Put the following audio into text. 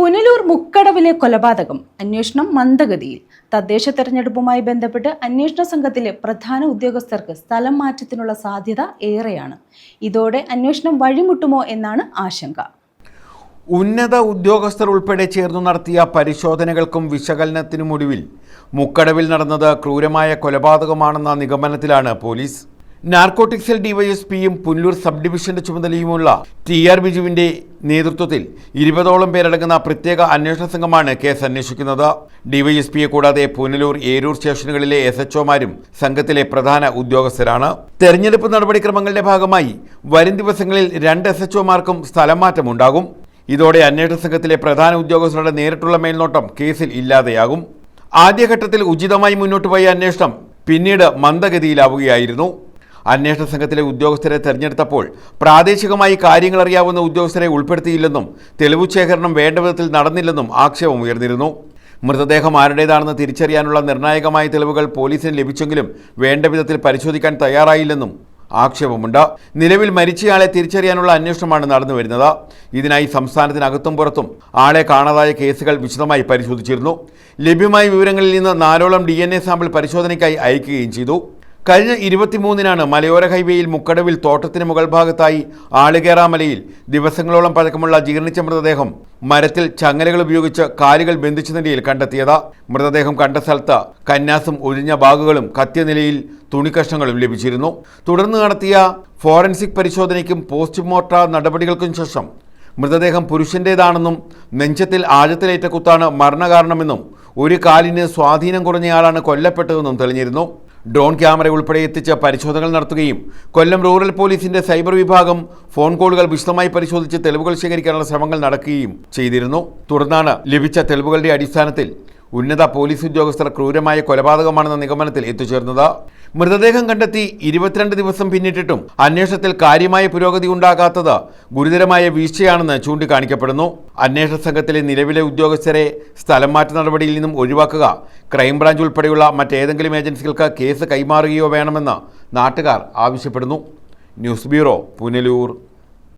പുനലൂർ മുക്കടവിലെ കൊലപാതകം അന്വേഷണം മന്ദഗതിയിൽ. തദ്ദേശ തെരഞ്ഞെടുപ്പുമായി ബന്ധപ്പെട്ട് അന്വേഷണ സംഘത്തിലെ പ്രധാന ഉദ്യോഗസ്ഥർക്ക് സ്ഥലം മാറ്റത്തിനുള്ള സാധ്യത ഏറെയാണ്. ഇതോടെ അന്വേഷണം വഴിമുട്ടുമോ എന്നാണ് ആശങ്ക. ഉന്നത ഉദ്യോഗസ്ഥർ ഉൾപ്പെടെ ചേർന്നു നടത്തിയ പരിശോധനകൾക്കും വിശകലനത്തിനുമൊടുവിൽ മുക്കടവിൽ നടന്നത് ക്രൂരമായ കൊലപാതകമാണെന്ന നിഗമനത്തിലാണ് പോലീസ്. നാർക്കോട്ടിക് സെൽ ഡിവൈഎസ്പിയും പുനലൂർ സബ് ഡിവിഷന്റെ ചുമതലയുമുള്ള ടി ആർ ബിജുവിന്റെ നേതൃത്വത്തിൽ ഇരുപതോളം പേരടങ്ങുന്ന പ്രത്യേക അന്വേഷണ സംഘമാണ് കേസ് അന്വേഷിക്കുന്നത്. ഡിവൈഎസ്പിയെ കൂടാതെ പുനലൂർ ഏരൂർ സ്റ്റേഷനുകളിലെ എസ് എച്ച്ഒമാരും സംഘത്തിലെ പ്രധാന ഉദ്യോഗസ്ഥരാണ്. തെരഞ്ഞെടുപ്പ് നടപടിക്രമങ്ങളുടെ ഭാഗമായി വരും ദിവസങ്ങളിൽ രണ്ട് എസ് എച്ച്ഒമാർക്കും സ്ഥലം മാറ്റമുണ്ടാകും ഇതോടെ അന്വേഷണ സംഘത്തിലെ പ്രധാന ഉദ്യോഗസ്ഥരുടെ നേരിട്ടുള്ള മേൽനോട്ടം കേസിൽ ഇല്ലാതെയാകും. ആദ്യഘട്ടത്തിൽ ഉചിതമായി മുന്നോട്ട് പോയ അന്വേഷണം പിന്നീട് മന്ദഗതിയിലാവുകയായിരുന്നു. അന്വേഷണ സംഘത്തിലെ ഉദ്യോഗസ്ഥരെ തെരഞ്ഞെടുത്തപ്പോൾ പ്രാദേശികമായി കാര്യങ്ങൾ അറിയാവുന്ന ഉദ്യോഗസ്ഥരെ ഉൾപ്പെടുത്തിയില്ലെന്നും തെളിവു ശേഖരണം വേണ്ട വിധത്തിൽ നടന്നില്ലെന്നും ആക്ഷേപം ഉയർന്നിരുന്നു. മൃതദേഹം ആരുടേതാണെന്ന് തിരിച്ചറിയാനുള്ള നിർണായകമായ തെളിവുകൾ പോലീസിന് ലഭിച്ചെങ്കിലും വേണ്ട വിധത്തിൽ പരിശോധിക്കാൻ തയ്യാറായില്ലെന്നും ആക്ഷേപമുണ്ട്. നിലവിൽ മരിച്ചയാളെ തിരിച്ചറിയാനുള്ള അന്വേഷണമാണ് നടന്നു വരുന്നത്. ഇതിനായി സംസ്ഥാനത്തിനകത്തും പുറത്തും ആളെ കാണാതായ കേസുകൾ വിശദമായി പരിശോധിച്ചിരുന്നു. ലഭ്യമായ വിവരങ്ങളിൽ നിന്ന് നാലോളം ഡി സാമ്പിൾ പരിശോധനയ്ക്കായി അയക്കുകയും ചെയ്തു. കഴിഞ്ഞ ഇരുപത്തിമൂന്നിനാണ് മലയോര ഹൈവേയിൽ മുക്കടവിൽ തോട്ടത്തിന് മുകൾ ഭാഗത്തായി ആളുകേറാമലയിൽ ദിവസങ്ങളോളം പഴക്കമുള്ള ജീർണിച്ച മൃതദേഹം മരത്തിൽ ചങ്ങലകൾ ഉപയോഗിച്ച് കാലുകൾ ബന്ധിച്ച നിലയിൽ കണ്ടെത്തിയത്. മൃതദേഹം കണ്ട സ്ഥലത്ത് കന്നാസും ഒഴിഞ്ഞ ബാഗുകളും കത്തിയ നിലയിൽ തുണിക്കഷ്ണങ്ങളും ലഭിച്ചിരുന്നു. തുടർന്ന് നടത്തിയ ഫോറൻസിക് പരിശോധനയ്ക്കും പോസ്റ്റ്മോർട്ടം നടപടികൾക്കും ശേഷം മൃതദേഹം പുരുഷന്റേതാണെന്നും നെഞ്ചത്തിൽ ആഴത്തിലേറ്റ കുത്താണ് മരണകാരണമെന്നും ഒരു കാലിന് സ്വാധീനം കുറഞ്ഞയാളാണ് കൊല്ലപ്പെട്ടതെന്നും തെളിഞ്ഞിരുന്നു. ഡ്രോൺ ക്യാമറ ഉൾപ്പെടെ എത്തിച്ച് പരിശോധനകൾ നടത്തുകയും കൊല്ലം റൂറൽ പോലീസിന്റെ സൈബർ വിഭാഗം ഫോൺ കോളുകൾ വിശദമായി പരിശോധിച്ച് തെളിവുകൾ ശേഖരിക്കാനുള്ള ശ്രമങ്ങൾ നടക്കുകയും ചെയ്തിരുന്നു. തുടർന്നാണ് ലഭിച്ച തെളിവുകളുടെ അടിസ്ഥാനത്തിൽ ഉന്നത പോലീസ് ഉദ്യോഗസ്ഥർ ക്രൂരമായ കൊലപാതകമാണെന്ന നിഗമനത്തിൽ എത്തിച്ചേർന്നത്. മൃതദേഹം കണ്ടെത്തി ഇരുപത്തിരണ്ട് ദിവസം പിന്നിട്ടിട്ടും അന്വേഷണത്തിൽ കാര്യമായ പുരോഗതി ഉണ്ടാകാത്തത് ഗുരുതരമായ വീഴ്ചയാണെന്ന് ചൂണ്ടിക്കാണിക്കപ്പെടുന്നു. അന്വേഷണ സംഘത്തിലെ നിലവിലെ ഉദ്യോഗസ്ഥരെ സ്ഥലം മാറ്റ നടപടിയിൽ നിന്നും ഒഴിവാക്കുക ക്രൈംബ്രാഞ്ച് ഉൾപ്പെടെയുള്ള മറ്റേതെങ്കിലും ഏജൻസികൾക്ക് കേസ് കൈമാറുകയോ വേണമെന്ന് നാട്ടുകാർ ആവശ്യപ്പെടുന്നു. News bureau Punalur.